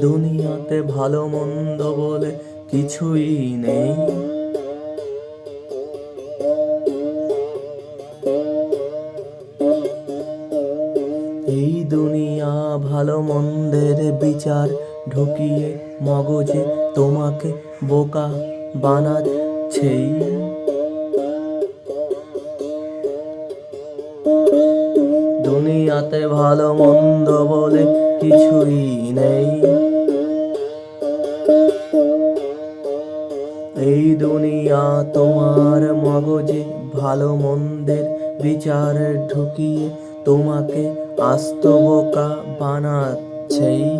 দুনিয়াতে ভালো মন্দ বলে কিছুই নেই। এই দুনিয়া ভালো মন্দের বিচার ঢুকিয়ে মগজে তোমাকে বোকা বানাচ্ছেই। দুনিয়াতে ভালো মন্দ বলে কিছুই নেই। এই দুনিয়া তোমার মগজে ভালো মন্দের বিচার ঢুকিয়ে তোমাকে আস্ত বোকা বানাচ্ছেই।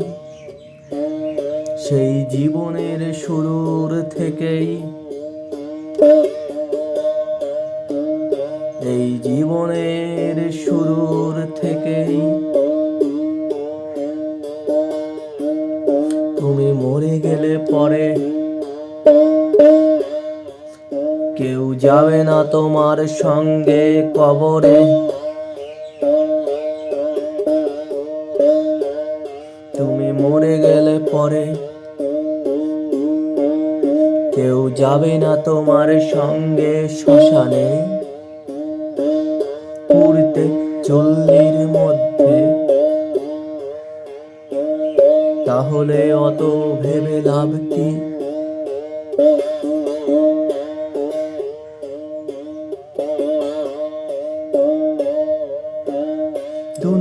সেই জীবনের শুরুর থেকেই এই জীবনের শুরুর থেকেই যাবে না তোমার সঙ্গে কবরে। তুমি মরে গেলে পরে। কেউ যাবে না তোমার সঙ্গে শ্মশানে। পুরতে চল্লির মধ্যে। তাহলে অত ভেবে লাভ কি?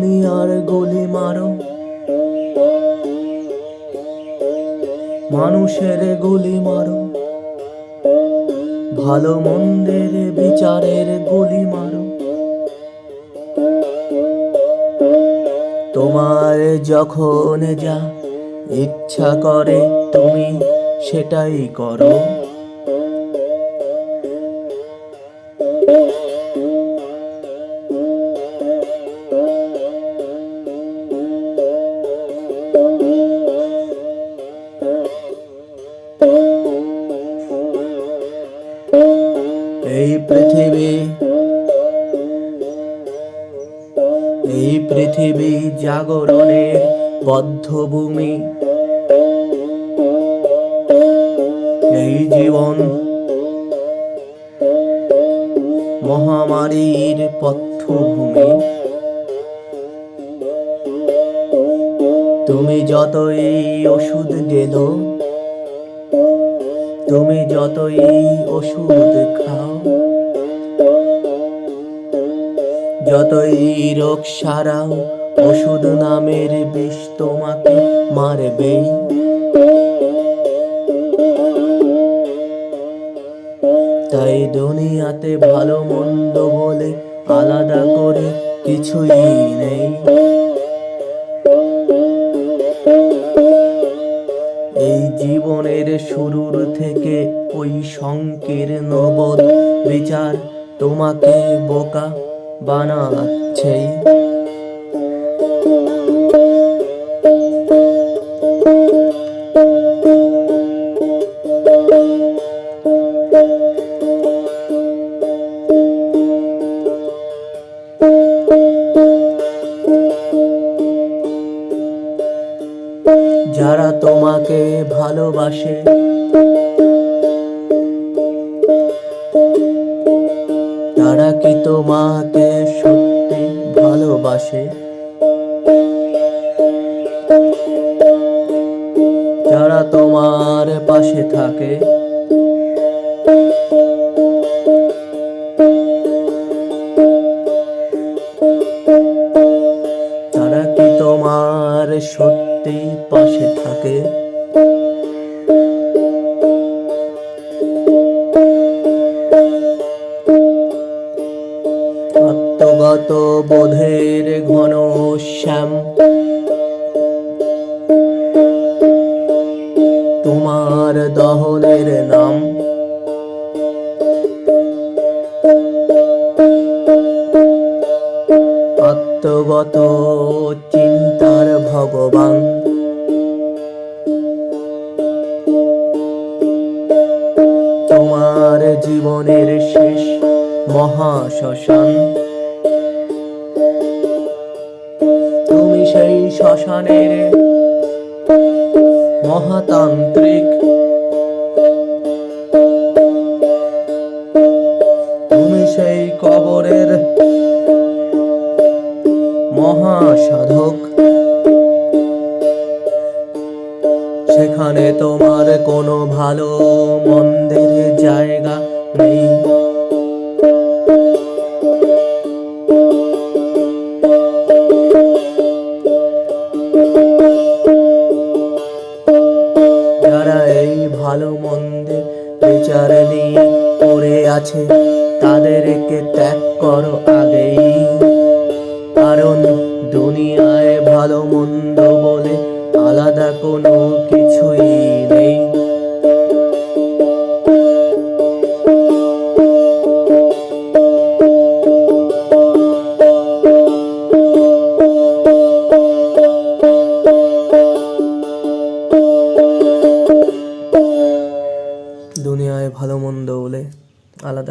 দুনিয়ার গলি মারো। মানুষের গুলি মারো। ভালো মন্দের বিচারের গুলি মারো। তোমার যখন যা ইচ্ছা করে তুমি সেটাই করো। পৃথিবী। এই পৃথিবী জাগরণের বদ্ধভূমি। এই জীবন মহামারীর পথভূমি। তুমি যতই ওষুধ গেল তুমি যতই ওষুধ খাও যতই রোগ সারাও, ওষুধ নামের বিষ তোমাকে মারবেই। তাই দুনিয়াতে ভালো মন্দ বলে আলাদা করে কিছুই নেই। এই জীবনের শুরুর থেকে ওই সংকীর্ণ বোধ বিচার তোমাকে বোকা বানাচ্ছে যারা তোমাকে ভালোবাসে তোমাকে সত্যি ভালোবাসে। যারা তোমার পাশে থাকে। তারা কি তোমার সত্যি পাশে থাকে? আত্মগত বোধের ঘন শ্যাম। তোমার দহনের নাম। আত্মগত চিন্তার ভগবান। তোমার জীবনের শেষ মহাশ্মশান। তুমি সেই শ্মশানের মহাতান্ত্রিক। তুমি সেই কবরের মহাসাধক। সেখানে তোমার কোনো ভালো মন্দের জায়গা নেই। মন্দের বিচারাধীন পড়ে আছে, তাদেরকে ত্যাগ করো আগেই। কারণ দুনিয়ায় ভালো মন্দ বলে আলাদা কোনো কিছুই নেই।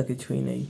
between a